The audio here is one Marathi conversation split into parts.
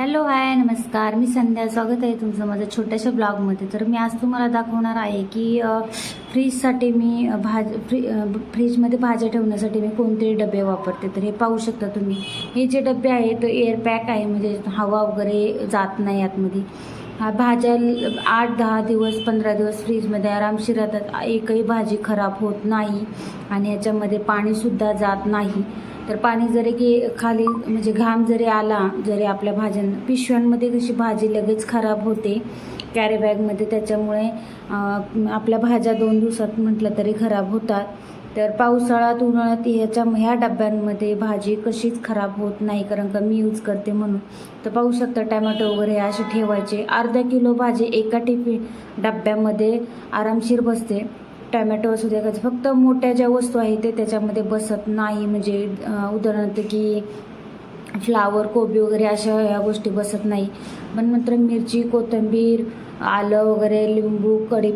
हॅलो हाय नमस्कार. मी संध्या. स्वागत आहे तुमचं माझ्या छोट्याशा ब्लॉगमध्ये. तर मी आज तुम्हाला दाखवणार आहे की फ्रीजसाठी मी भाज फ्री फ्रीजमध्ये भाज्या ठेवण्यासाठी मी कोणते डबे वापरते. तर हे पाहू शकता तुम्ही. हे जे डबे आहे तो एअर पॅक आहे म्हणजे हवा वगैरे जात नाही आतमध्ये. हा भाज्या आठ दहा दिवस पंधरा दिवस फ्रीजमध्ये आरामशीर राहतात. एकही भाजी खराब होत नाही आणि याच्यामध्ये पाणीसुद्धा जात नाही. तर पाणी जरी की खाली म्हणजे घाम जरी आला जरी आपल्या भाज्यांना पिशव्यांमध्ये कशी भाजी लगेच खराब होते कॅरी बॅगमध्ये त्याच्यामुळे आपल्या भाज्या दोन दिवसात म्हटलं तरी खराब होतात. तर पावसाळ्यात उन्हाळ्यात ह्याच्या ह्या डब्यांमध्ये भाजी कशीच खराब होत नाही कारण का मी यूज करते म्हणून. तर पाहू शकता टॅमॅटो वगैरे असे ठेवायचे. अर्धा किलो भाजी एका टिफिन डब्यामध्ये आरामशीर बसते. टॅमॅटो असू द्या फक्त मोठ्या ज्या वस्तू आहेत ते त्याच्यामध्ये बसत नाही. म्हणजे उदाहरणार्थ की फ्लावर कोबी वगैरे अशा ह्या गोष्टी बसत नाही. पण नंतर मिरची कोथिंबीर आलं वगैरे लिंबू कढी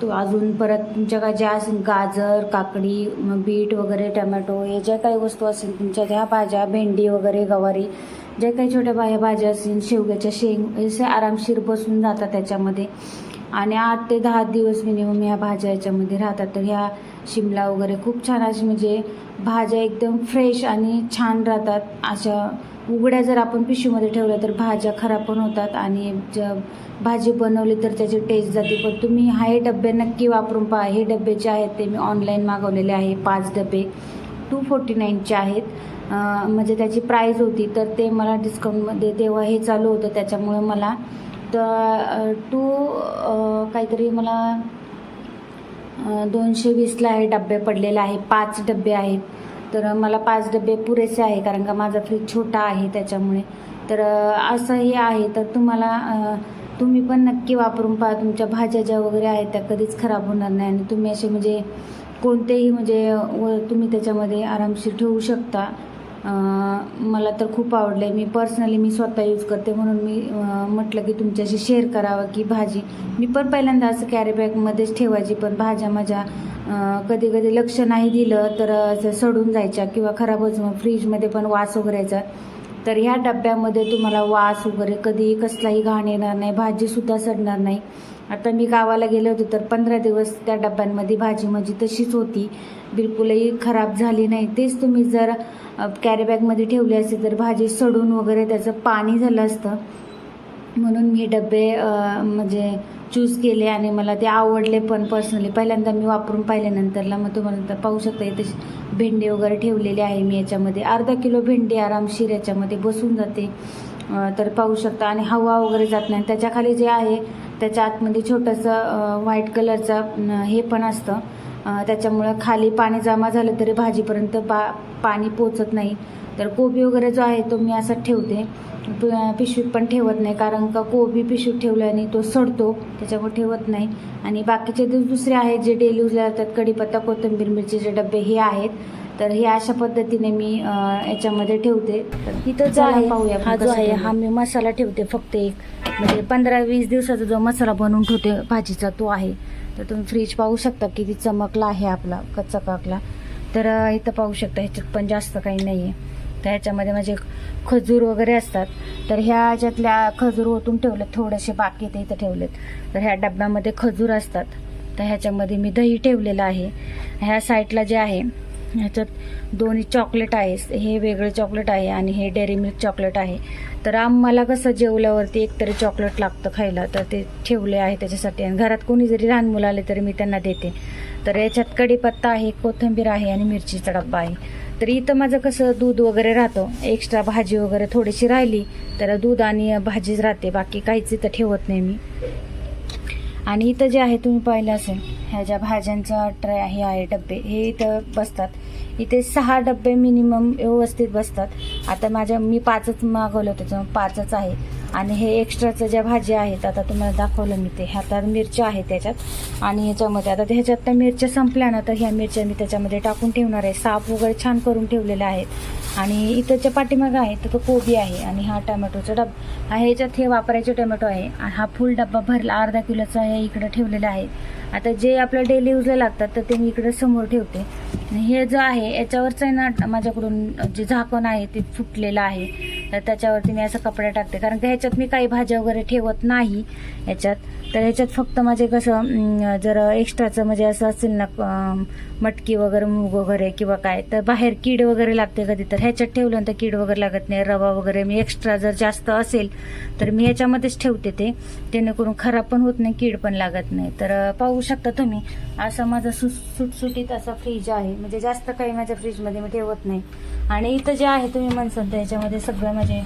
तो अजून परत तुमच्या काय ज्या असेल गाजर काकडी बीट वगैरे टमॅटो हे ज्या काही वस्तू असेल तुमच्या ज्या भाज्या भेंडी वगैरे गवारी ज्या काही छोट्या बाह्या भाज्या असतील शेवग्याच्या शेंग असे आरामशीर बसून जातात त्याच्यामध्ये. आणि आठ ते दहा दिवस मिनिमम ह्या भाज्या याच्यामध्ये राहतात. तर ह्या शिमला वगैरे खूप छान अशी म्हणजे भाज्या एकदम फ्रेश आणि छान राहतात. अशा उघड्या जर आपण पिशवीमध्ये ठेवल्या तर भाज्या खराब पण होतात आणि ज भाजी बनवली तर त्याची टेस्ट जाते. पण तुम्ही हा हे डबे नक्की वापरून पहा. हे डबे जे आहेत ते मी ऑनलाईन मागवलेले आहे. पाच डबे. टू फोर्टी नाईनचे आहेत. म्हणजे त्याची प्राईज होती. तर ते मला डिस्काउंटमध्ये तेव्हा हे चालू होतं. त्याच्यामुळे मला तर टू काहीतरी मला दोनशे वीसला आहे डबे पडलेले आहे पाच डबे आहेत. तर मला पाच डबे पुरेसे आहे कारण का माझा फ्रीज छोटा आहे त्याच्यामुळे. तर असं हे आहे. तर तुम्हाला तुम्ही पण नक्की वापरून पहा. तुमच्या भाज्या ज्या वगैरे आहेत त्या कधीच खराब होणार नाही. आणि तुम्ही असे म्हणजे कोणतेही म्हणजे व तुम्ही त्याच्यामध्ये आरामशीर ठेवू शकता. मला तर खूप आवडलं मी पर्सनली मी स्वतः यूज करते म्हणून मी म्हटलं की तुमच्याशी शेअर करावं की भाजी. मी पण पहिल्यांदा असं कॅरीबॅगमध्येच ठेवायची पण भाज्या माझ्या कधी कधी लक्ष नाही दिलं तर असं सडून जायच्या किंवा खराब मग फ्रीजमध्ये पण वास वगैरे यायचा. तर ह्या डब्यामध्ये तुम्हाला वास वगैरे कधी कसलाही घाण येणार नाही भाजीसुद्धा सडणार नाही. आता मी गावाला गेले होते तर पंधरा दिवस त्या डब्यांमध्ये भाजी माझी तशीच होती. बिलकुलही खराब झाली नाही. तेच तुम्ही जर कॅरीबॅगमध्ये ठेवली असते तर भाजी सडून वगैरे त्याचं पाणी झालं असतं. म्हणून मी हे डबे म्हणजे चूज केले आणि मला ते आवडले पण पर्सनली पहिल्यांदा मी वापरून पाहिल्यानंतरला मग तुम्हाला पाहू शकता इथे भेंडी वगैरे ठेवलेली आहे मी याच्यामध्ये. अर्धा किलो भेंडी आरामशीर याच्यामध्ये बसून जाते. तर पाहू शकता. आणि हवा वगैरे जात नाही. त्याच्याखाली जे आहे त्याच्या आतमध्ये छोटंसं व्हाईट कलरचं हे पण असतं. त्याच्यामुळं खाली पाणी जमा झालं तरी भाजीपर्यंत पा पाणी पोचत नाही. तर कोबी वगैरे जो आहे तो मी असाच ठेवते. पिशवीत पण ठेवत नाही कारण का कोबी पिशवीत ठेवल्याने तो सडतो त्याच्यामुळे ठेवत नाही. आणि बाकीचे जे दुसरे आहेत जे डेली यूजला जातात कढीपत्ता कोथिंबीर मिरचीचे डबे हे आहेत. तर हे अशा पद्धतीने मी याच्यामध्ये ठेवते. इथं जो आहे पाहूया हा जो आहे हा मी मसाला ठेवते फक्त एक. म्हणजे पंधरा वीस दिवसाचा जो मसाला बनवून ठेवते भाजीचा तो आहे. तर तुम्ही फ्रीज पाहू शकता किती चमकला आहे आपला कच्चा काकला. तर इथं पाहू शकता ह्याच्यात पण जास्त काही नाही आहे तर ह्याच्यामध्ये म्हणजे खजूर वगैरे असतात. तर ह्या ह्याच्यातल्या खजूर ओतून ठेवलेत थोडेसे बाकी ते इथं ठेवलेत. तर ह्या डब्यामध्ये खजूर असतात. तर ह्याच्यामध्ये मी दही ठेवलेलं आहे. ह्या साईडला जे आहे ह्याच्यात दोन्ही चॉकलेट आहे हे वेगळे चॉकलेट आहे आणि हे डेअरी मिल्क चॉकलेट आहे. तर आम्हाला कसं जेवल्यावरती एक तरी चॉकलेट लागतं खायला. तर ते ठेवले आहे त्याच्यासाठी. आणि घरात कोणी जरी लहान मुलं आले तरी मी त्यांना देते. तर याच्यात कढीपत्ता आहे कोथिंबीर आहे आणि मिरचीचा डब्बा आहे. तर इथं माझं कसं दूध वगैरे राहतं. एक्स्ट्रा भाजी वगैरे थोडीशी राहिली तर दूध आणि भाजीच राहते. बाकी काहीच इथं ठेवत नाही मी. आणि इथं जे आहे तुम्ही पाहिलं असेल ह्या ज्या भाज्यांचा ट्रे हे आहे डब्बे हे इथं बसतात. इथे सहा डब्बे मिनिमम व्यवस्थित बसतात. आता माझ्या मी पाचच मागवलं त्याचं पाचच आहे. आणि हे एक्स्ट्राचं ज्या भाज्या आहेत आता तुम्हाला दाखवलं मी ते. ह्यात मिरच्या आहेत त्याच्यात. आणि ह्याच्यामध्ये आता ह्याच्यात त्या मिरच्या संपल्या ना तर ह्या मिरच्या मी त्याच्यामध्ये टाकून ठेवणार आहे. साफ वगैरे छान करून ठेवलेले आहेत आणि इथंच्या पाठीमागं आहे तर तो कोबी आहे आणि हा टमॅटोचा डबा. हा ह्याच्यात हे वापरायचे टोमॅटो आहे. आणि हा फुल डब्बा भरला अर्धा किलोचा हे इकडं ठेवलेला आहे. आता जे आपल्या डेली यूजला लागतात तर ते मी इकडं समोर ठेवते. आणि हे जो आहे याच्यावरचं आहे ना माझ्याकडून जे झाकण आहे ते फुटलेलं आहे. तर त्याच्यावरती मी असं कपडा टाकते. कारण का ह्याच्यात मी काही भाज्या वगैरे ठेवत नाही याच्यात तर ह्याच्यात फक्त माझे कसं जर एक्स्ट्राचं म्हणजे असं असेल ना मटकी वगैरे मूग वगैरे किंवा काय तर बाहेर कीड वगैरे लागते कधी तर. ह्याच्यात ठेवलं तर कीड वगैरे लागत नाही. रवा वगैरे मी एक्स्ट्रा जर जास्त असेल तर मी ह्याच्यामध्येच ठेवते ते. जेणेकरून खराब पण होत नाही कीड पण लागत नाही. तर पाहू शकता तुम्ही असं माझं सु सुटसुटीत असा फ्रीज आहे. म्हणजे जास्त काही माझ्या फ्रीजमध्ये मी ठेवत नाही. आणि इथं जे आहे तुम्ही म्हणसान तर ह्याच्यामध्ये सगळं माझे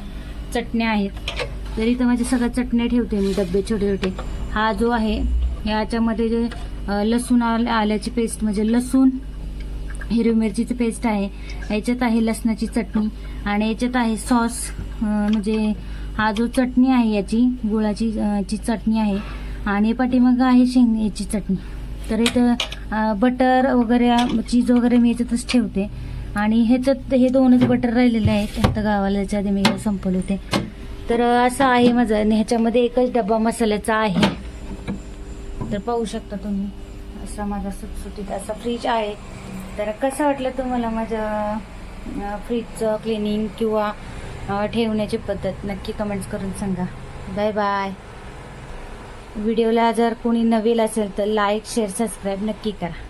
चटण्या आहेत. तर इथं माझे सगळ्या चटण्या ठेवते मी डबे छोटे छोटे. हा जो आहे याच्यामध्ये जे लसूण आल्याची पेस्ट म्हणजे लसूण हिरवी मिरचीची पेस्ट आहे. याच्यात आहे लसणाची चटणी आणि याच्यात आहे सॉस म्हणजे हा जो चटणी आहे याची गुळाची ची चटणी आहे. आणि पाठीमागं आहे शेंग याची चटणी. तर इथं बटर वगैरे चीज वगैरे मी याच्यातच ठेवते. आणि ह्याच्यात हे दोनच बटर राहिलेले आहेत. आता गावाला याच्या आधी मी संपवले होते. तर असं आहे माझं. आणि ह्याच्यामध्ये एकच डबा मसाल्याचा आहे. तर पाहू शकता तुम्ही. असा माझा सुटसुटीत असा फ्रीज आहे. तर कसं वाटलं तुम्हाला माझं फ्रीजचं क्लिनिंग किंवा ठेवण्याची पद्धत? नक्की कमेंट्स करून सांगा. बाय बाय व्हिडिओला जर कोणी नवीन असेल तर लाईक शेअर सबस्क्राईब नक्की करा.